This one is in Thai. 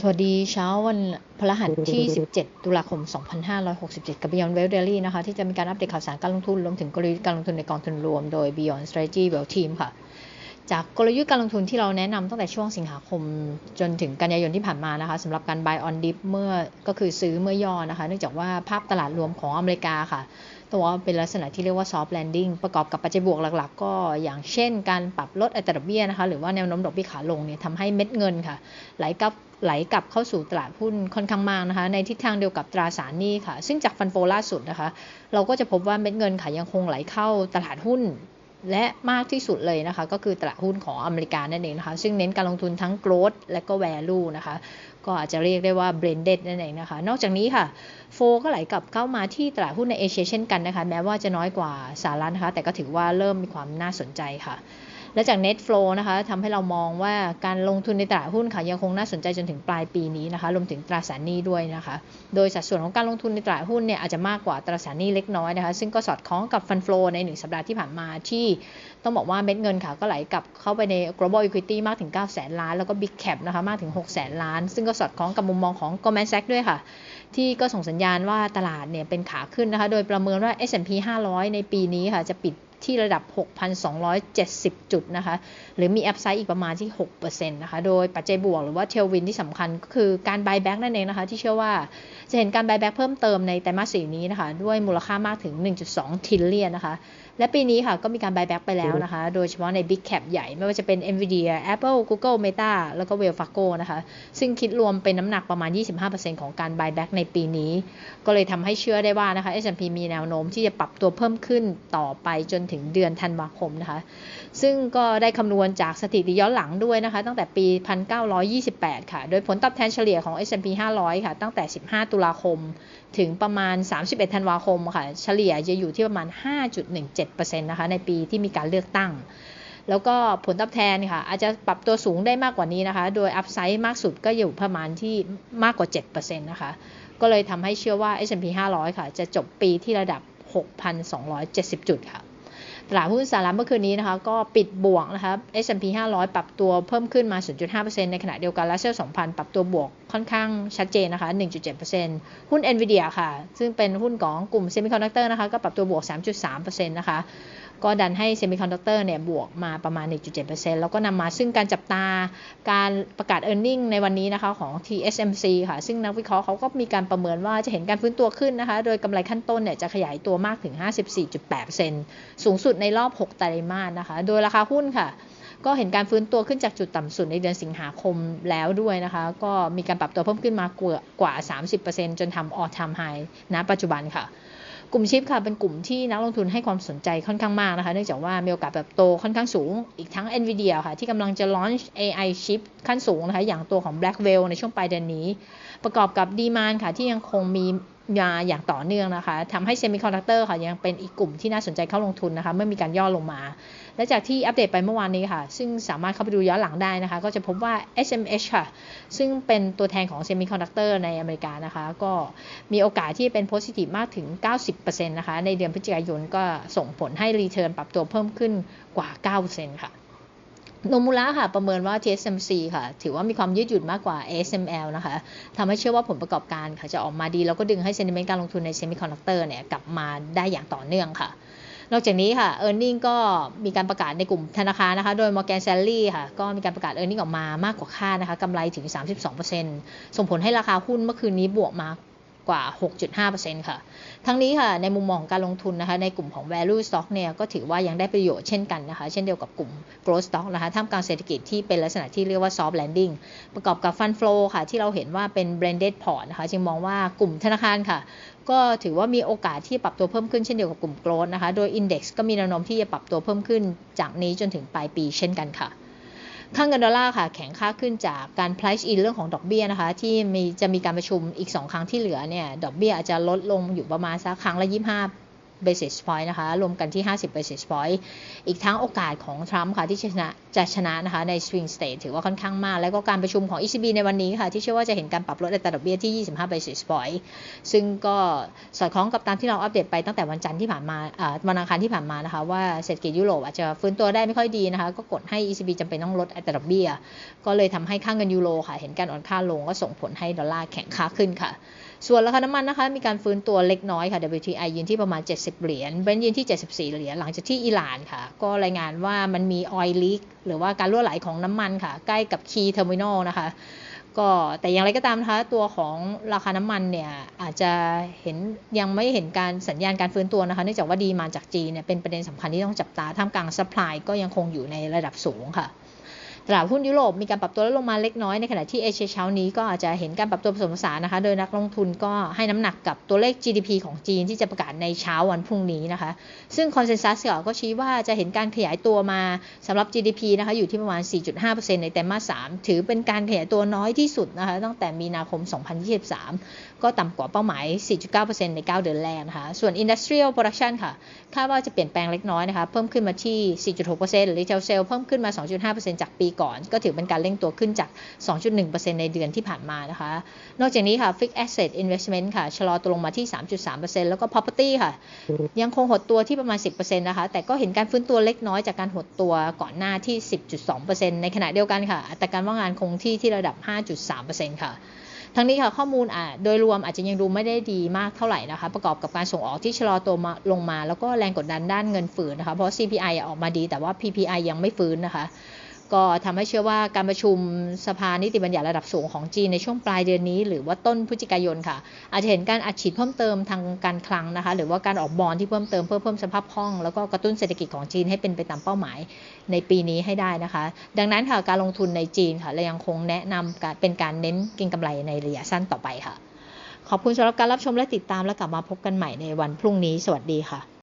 สวัสดีเช้าวันพฤหัสที่ 17 ตุลาคม 2567 กับ Beyond Wealth Daily นะคะ ที่จะมีการอัปเดตข่าวสารการลงทุน รวมถึงกลยุทธ์การลงทุนในกองทุนรวม โดย Beyond Strategy Wealth Team ค่ะ จากกลยุทธ์การลงทุนที่เราแนะนำตั้งแต่ช่วงสิงหาคมจนถึงกันยายนที่ผ่านมานะคะสำหรับการ buy on dip เมื่อก็คือซื้อเมื่อย่อนะคะ เนื่องจากว่าภาพตลาดรวมของอเมริกาค่ะ ตัวเป็นลักษณะที่เรียกว่า soft landing ประกอบกับปัจจัยบวกหลัก ๆ ก็อย่างเช่น การปรับลดอัตราดอกเบี้ยนะคะหรือว่าแนวโน้มดอกเบี้ยขาลงเนี่ยทำให้เม็ดเงินค่ะไหลกลับไหลกลับเข้าสู่ตลาดหุ้นค่อนข้างมากนะคะในทิศทางเดียวกับตราสารหนี้ค่ะ ซึ่งจากฟันโฟล่าสุดนะคะ เราก็จะพบว่าเม็ดเงินค่ะยังคงไหลเข้าตลาดหุ้นและมากที่สุดเลยนะคะ ก็คือตลาดหุ้นของอเมริกานั่นเองนะคะ ซึ่งเน้นการลงทุนทั้ง growth และก็ value นะคะ ก็อาจจะเรียกได้ว่า blended นั่นเองนะคะ นอกจากนี้ค่ะโฟก็ไหลกลับเข้ามาที่ตลาดหุ้นในเอเชียเช่นกันนะคะ แม้ว่าจะน้อยกว่าสหรัฐนะคะ แต่ก็ถือว่าเริ่มมีความน่าสนใจค่ะ และจาก net flow นะคะทำให้เรามองว่าการลงทุนในตลาดหุ้นค่ะยังคงน่าสนใจจนถึงปลายปีนี้นะคะรวมถึงตราสารหนี้ด้วยนะคะ โดยสัดส่วนของการลงทุนในตลาดหุ้นเนี่ยอาจจะมากกว่าตราสารหนี้เล็กน้อยนะคะ ซึ่งก็สอดคล้องกับฟันฟลูใน1สัปดาห์ที่ผ่านมาที่ต้องบอกว่าเม็ดเงินค่ะก็ไหลกลับเข้าไปใน global equity มากถึง9แสนล้าน แล้วก็ big cap นะคะมากถึง6แสนล้าน ซึ่งก็สอดคล้องกับมุมมองของ Goldman Sachs ด้วยค่ะ ที่ก็ส่งสัญญาณว่าตลาดเนี่ยเป็นขาขึ้นนะคะ โดยประเมินว่า S&P 500 ในปีนี้ค่ะจะปิด ที่ระดับ 6,270 จุดนะคะ หรือมีแอปไซด์อีกประมาณที่ 6%นะคะ โดยปัจจัยบวกหรือว่าเทลวินที่สำคัญก็คือการบายแบ็กนั่นเองนะคะ ที่เชื่อว่าจะเห็นการบายแบ็กเพิ่มเติมในไตรมาสสี่นี้นะคะ ด้วยมูลค่ามากถึง 1.2ทิลเลียนนะคะ และปีนี้ค่ะก็มีการบายแบ็กไปแล้วนะคะ โดยเฉพาะใน Big Cap ใหญ่ ไม่ว่าจะเป็น Nvidia Apple Google Meta แล้วก็ Wells Fargo นะคะ ซึ่งคิดรวมเป็นน้ำหนักประมาณ 25%ของการบายแบ็กในปีนี้ ก็เลยทำให้เชื่อได้ว่านะคะ S&P มีแนวโน้มที่จะปรับตัวเพิ่มขึ้นต่อไปจนถึงเดือนธันวาคมนะคะ ซึ่งก็ได้คำนวณจากสถิติย้อนหลังด้วยนะคะ ตั้งแต่ปี 1928 ค่ะ โดยผลตอบแทนเฉลี่ยของ S&P 500 ค่ะ ตั้งแต่ 15 ตุลาคม ถึงประมาณ 31 ธันวาคมค่ะ เฉลี่ยจะอยู่ที่ประมาณ 5.17%นะคะในปีที่มีการเลือกตั้ง แล้วก็ผลตอบแทนค่ะอาจจะปรับตัวสูงได้มากกว่านี้นะคะ โดยอัพไซด์มากสุดก็อยู่ประมาณที่มากกว่า 7%นะคะก็เลยทำให้เชื่อว่า S&P 500 ค่ะ จะจบปีที่ระดับ 6,270 จุดค่ะ ตลาดหุ้นสหรัฐเมื่อคืนนี้นะคะ ก็ปิดบวกนะคะ S&P 500 ปรับตัวเพิ่มขึ้นมา 0.5%ในขณะเดียวกันและเซล2,000 ปรับตัวบวกค่อนข้างชัดเจนนะคะ 1.7%หุ้น NVIDIA ค่ะ ซึ่งเป็นหุ้นของกลุ่มเซมิคอนดักเตอร์นะคะ ก็ปรับตัวบวก 3.3%นะคะ ก็ดันให้เซมิคอนดักเตอร์เนี่ยบวกมาประมาณ 1.7%แล้วก็นำมาซึ่งการจับตาการประกาศ e a r n i n g ในวันนี้นะคะของ TSMC ค่ะ ซึ่งนักวิเคราะห์เขาก็มีการประเมินว่าจะเห็นการฟื้นตัวขึ้นนะคะ โดยกำไรขั้นต้นเนี่ยจะขยายตัวมากถึง 54.8%สูงสุดในรอบ 6 ไตรมาสนะคะ โดยราคาหุ้นค่ะก็เห็นการฟื้นตัวขึ้นจากจุดต่ำสุดในเดือนสิงหาคมแล้วด้วยนะคะ ก็มีการปรับตัวเพิ่มขึ้นมากว่า30%จนทำ all time high ณปัจจุบันค่ะ กลุ่มชิปค่ะเป็นกลุ่มที่นักลงทุนให้ความสนใจค่อนข้างมากนะคะ เนื่องจากว่ามีโอกาสแบบโตค่อนข้างสูง อีกทั้ง NVIDIA ค่ะ ที่กำลังจะ launch AI ชิปขั้นสูงนะคะ อย่างตัวของ Blackwell ในช่วงปลายเดือนนี้ ประกอบกับดีมานค่ะที่ยังคงมี มาอย่างต่อเนื่องนะคะทำให้เซมิคอนดักเตอร์ค่ะยังเป็นอีกกลุ่มที่น่าสนใจเข้าลงทุนนะคะเมื่อมีการย่อลงมา และจากที่อัปเดตไปเมื่อวานนี้ค่ะ ซึ่งสามารถเข้าไปดูย้อนหลังได้นะคะ ก็จะพบว่า SMH ค่ะ ซึ่งเป็นตัวแทนของเซมิคอนดักเตอร์ในอเมริกานะคะ ก็มีโอกาสที่เป็นโพซิทีฟมากถึง 90%นะคะ ในเดือนพฤศจิกายนก็ส่งผลให้รีเทิร์นปรับตัวเพิ่มขึ้นกว่า 9%ค่ะ โนมูระค่ะ ประเมินว่า TSMC ค่ะ ถือว่ามีความยืดหยุ่นมากกว่า ASML นะคะทำให้เชื่อว่าผลประกอบการค่ะ จะออกมาดี แล้วก็ดึงให้เซนิเมนต์การลงทุนในเซมิคอนดักเตอร์เนี่ย กลับมาได้อย่างต่อเนื่องค่ะ นอกจากนี้ค่ะ e a r n i n g ก็มีการประกาศในกลุ่มธนาคารนะคะ โดย Morgan Stanley ค่ะ ก็มีการประกาศ e a r n i n g ออกมามากกว่าคาดนะคะกำไรถึง 32%ส่งผลให้ราคาหุ้นเมื่อคืนนี้บวกมา กว่า 6.5%ค่ะ ทั้งนี้ค่ะ ในมุมมองการลงทุนนะคะ ในกลุ่มของ value stock เนี่ย ก็ถือว่ายังได้ประโยชน์เช่นกันนะคะ เช่นเดียวกับกลุ่ม growth stock นะคะ ท่ามกลางเศรษฐกิจที่เป็นลักษณะที่เรียกว่า soft landing ประกอบกับ fund flow ค่ะ ที่เราเห็นว่าเป็น blended port นะคะ จึงมองว่ากลุ่มธนาคารค่ะ ก็ถือว่ามีโอกาสที่ปรับตัวเพิ่มขึ้นเช่นเดียวกับกลุ่ม growth นะคะ โดย index ก็มีแนวโน้มที่จะปรับตัวเพิ่มขึ้น จากนี้จนถึงปลายปีเช่นกันค่ะ ค่างเงินดอลลาร์ค่ะแข็งค่าขึ้นจากการ price in เรื่องของดอกเบี้ยนะคะ ที่มีจะมีการประชุมอีก 2 ครั้งที่เหลือเนี่ยดอกเบี้ยอาจจะลดลงอยู่ประมาณสักครั้งละ 25 basis point นะคะ รวมกันที่ 50 basis point อีกทั้งโอกาสของทรัมป์ค่ะ ที่ชนะจะชนะนะคะ ใน swing state ถือว่าค่อนข้างมาก แล้วก็การประชุมของ ECB ในวันนี้ค่ะ ที่เชื่อว่าจะเห็นการปรับลดอัตราดอกเบี้ยที่ 25 basis point ซึ่งก็สอดคล้องกับตามที่เราอัปเดตไปตั้งแต่วันจันทร์ที่ผ่านมาวันอังคารที่ผ่านมานะคะ ว่าเศรษฐกิจยุโรปอาจจะฟื้นตัวได้ไม่ค่อยดีนะคะ ก็กดให้ ECB จำเป็นต้องลดอัตราดอกเบี้ย ก็เลยทำให้ค่าเงินยูโรค่ะ เห็นการอ่อนค่าลงก็ส่งผลให้ดอลลาร์แข็งค่าขึ้นค่ะส่วนราคาน้ำมันนะคะมีการฟื้นตัวเล็กน้อยค่ะ WTI ยืนที่ประมาณ 70 เหรียญเบรนท์ยืนที่ 74 เหรียญ หลังจากที่อิหร่านค่ะ ก็รายงานว่ามันมีออยล์ลีกหรือว่าการรั่วไหลของน้ำมันค่ะ ใกล้กับคีย์เทอร์มินอลนะคะก็แต่อย่างไรก็ตามนะคะตัวของราคาน้ำมันเนี่ยอาจจะเห็นยังไม่เห็นการสัญญาณการฟื้นตัวนะคะเนื่องจากว่าดีมาจากจีนเนี่ยเป็นประเด็นสำคัญที่ต้องจับตาท่ามกลางซัพพลายก็ยังคงอยู่ในระดับสูงค่ะ ตลาดหุ้นยุโรปมีการปรับตัวลดลงมาเล็กน้อยในขณะที่เอเชียเช้านี้ก็อาจจะเห็นการปรับตัวผสมผสานนะคะ โดยนักลงทุนก็ให้น้ำหนักกับตัวเลข GDP ของจีนที่จะประกาศในเช้าวันพรุ่งนี้นะคะ ซึ่งคอนเซนแซสก็ชี้ว่าจะเห็นการขยายตัวมาสำหรับ GDP นะคะอยู่ที่ประมาณ 4.5%ในไตรมาส 3 ถือเป็นการขยายตัวน้อยที่สุดนะคะตั้งแต่มีนาคม 2023ก็ต่ำกว่าเป้าหมาย 4.9%ใน 9 เดือนแรกนะคะ ส่วน Industrial Production ค่ะ คาดว่าจะเปลี่ยนแปลงเล็กน้อยนะคะ เพิ่มขึ้นมาที่ 4.6% Retail Sale เพิ่มขึ้นมา 2.5%จากปีก่อน ก็ถือเป็นการเร่งตัวขึ้นจาก 2.1%ในเดือนที่ผ่านมานะคะ นอกจากนี้ค่ะ Fixed Asset Investment ค่ะ ชะลอตัวลงมาที่ 3.3%แล้วก็ Property ค่ะ ยังคงหดตัวที่ประมาณ 10%นะคะ แต่ก็เห็นการฟื้นตัวเล็กน้อยจากการหดตัวก่อนหน้าที่ 10.2%ในขณะเดียวกันค่ะ อัตราการว่างงานคงที่ที่ระดับ 5.3%ค่ะ ทั้งนี้ค่ะข้อมูลอะโดยรวมอาจจะยังดูไม่ได้ดีมากเท่าไหร่นะคะ ประกอบกับการส่งออกที่ชะลอตัวลงมา แล้วก็แรงกดดันด้านเงินฝืนนะคะ เพราะ CPI ออกมาดีแต่ว่า PPI ยังไม่ฟื้นนะคะ ก็ทำให้เชื่อว่าการประชุมสภานิติบัญญัติระดับสูงของจีนในช่วงปลายเดือนนี้ หรือว่าต้นพฤศจิกายนค่ะ อาจจะเห็นการอัดฉีดเพิ่มเติมทางการคลังนะคะ หรือว่าการออกบอลที่เพิ่มเติมเพื่อเพิ่มสภาพคล่อง แล้วก็กระตุ้นเศรษฐกิจของจีนให้เป็นไปตามเป้าหมายในปีนี้ให้ได้นะคะ ดังนั้นค่ะการลงทุนในจีนค่ะเรายังคงแนะนำการเป็นการเน้นเก็งกำไรในระยะสั้นต่อไปค่ะ ขอบคุณสำหรับการรับชมและติดตามและกลับมาพบกันใหม่ในวันพรุ่งนี้ สวัสดีค่ะ